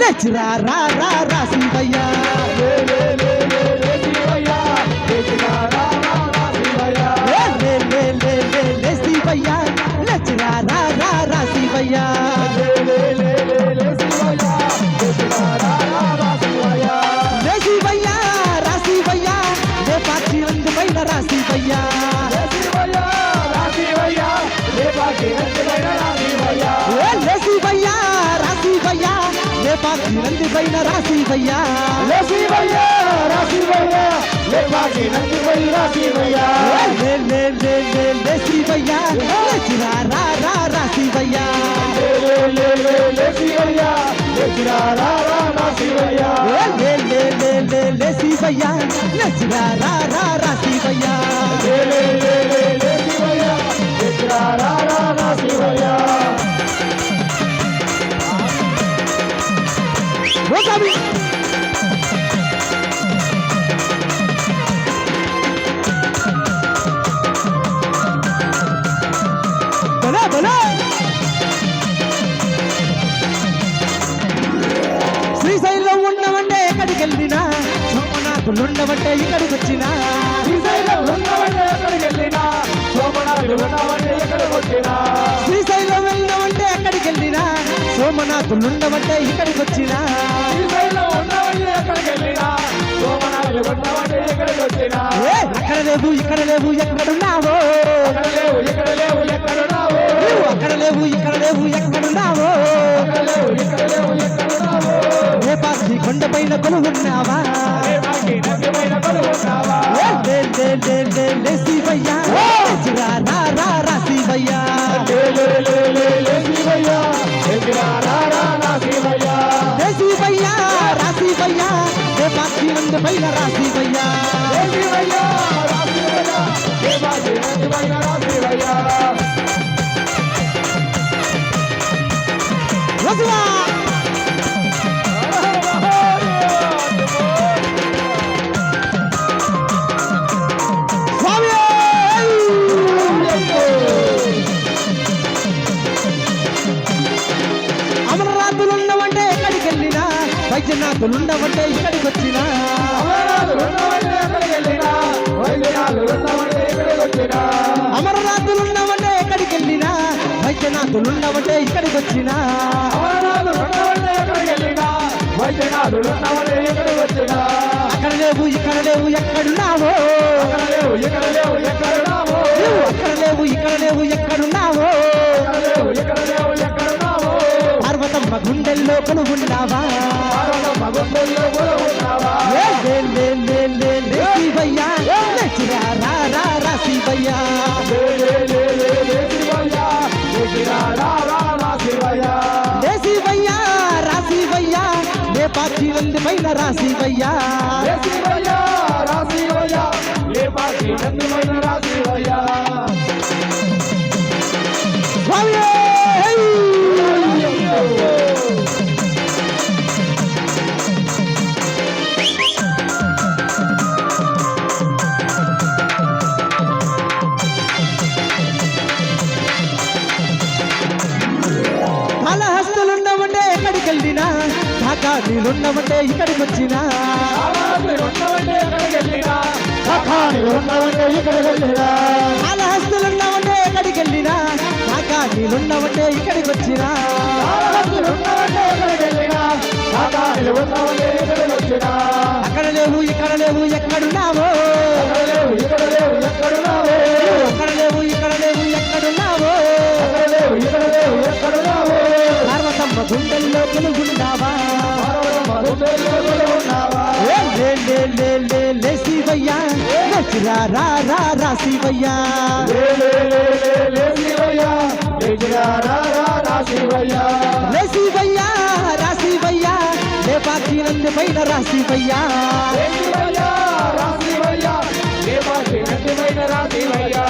లేచిరా రా రా రా శివయ్య పైన రా శివయ్య ఏ లే లే లే లే లే లేచిరా రా రా లే లే లే లే లే శివయ్య లేచిరా రా రా రా శివయ్య ఓ స్వామి శ్రీశైలం ఉండవంటే ఎక్కడికి వెళ్ళినా సోమనాథులు ఉండవంటే ఇక్కడికి వచ్చినా. శ్రీశైలం వెళ్ళినవంటే ఎక్కడికి వెళ్ళినా ఉండవంటే ఇక్కడికి వచ్చినా. అక్కడ లేవు ఇక్కడ లేవు ఎక్కడున్నావో? అక్కడ లేవు ఇక్కడ లేవు ఎక్కడున్నావో? ఏ పాసి కొండపైన కొలువున్నావా? ఏ లే ఏ పాసి మంది పైన రా శివయ్య వైద్యనాథులు ఉండవంటే ఇక్కడికి వచ్చినా అమరనాథులు ఉండవంటే ఎక్కడికి వెళ్ళినా వైద్యనాథులు ఉండవంటే ఇక్కడికి వచ్చినా అక్కడ లేవు ఇక్కడ లేవు ఎక్కడున్నావో అక్కడ లేవు ఇక్కడ లేవు ఎక్కడున్నావో. గుండెల్లో కొనుగున్నావా? ఏ లే లే లే లే లే శివయ్య రా రా రా శివయ్య. లే రా పాచి పైన రా స్వామి కాకానీలున్నవంటే ఇక్కడికి వచ్చినా. కాళహస్తులున్నవంటే ఎక్కడికి వెళ్ళినా. కాకానీలున్నవంటే ఇక్కడికి వచ్చినా. అక్కడ లేవు ఇక్కడ లేవు ఎక్కడున్నావో. గుండెల్లో కొనుగున్నావా ఏ లే లే లే లే లే శివయ్య లేచిరా రా రా రా శివయ్య లే శివయ్య రా శివయ్య లే పాకి నంది పైన రా శివయ్య రాశివయ్యా రాశివయ్యా ఏ భాష నటిమైన రాశివయ్యా